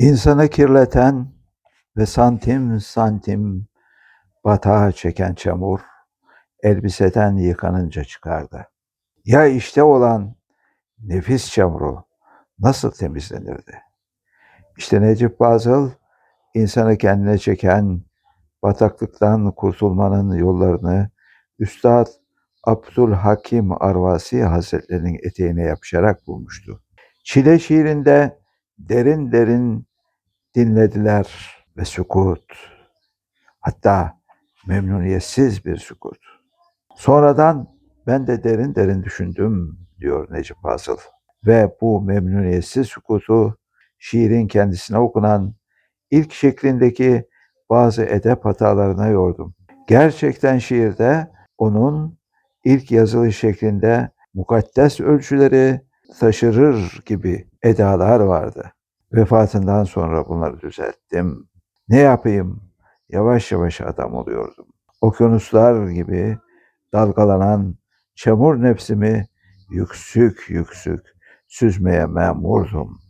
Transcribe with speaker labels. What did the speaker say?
Speaker 1: İnsanı kirleten ve santim santim batağa çeken çamur elbiseden yıkanınca çıkardı. Ya işte olan nefis çamuru nasıl temizlenirdi? İşte Necip Fazıl insanı kendine çeken bataklıktan kurtulmanın yollarını Üstad Abdülhakim Arvasi Hazretlerinin eteğine yapışarak bulmuştu. Çile şiirinde derin derin dinlediler ve sükut. Hatta memnuniyetsiz bir sükut. Sonradan ben de derin derin düşündüm diyor Necip Fazıl. Ve bu memnuniyetsiz sükutu şiirin kendisine okunan ilk şeklindeki bazı edep hatalarına yordum. Gerçekten şiirde onun ilk yazılı şeklinde mukaddes ölçüleri taşırır gibi edalar vardı. Vefatından sonra bunları düzelttim. Ne yapayım? Yavaş yavaş adam oluyordum. Okyanuslar gibi dalgalanan çamur nefsimi yüksük yüksük süzmeye memurdum.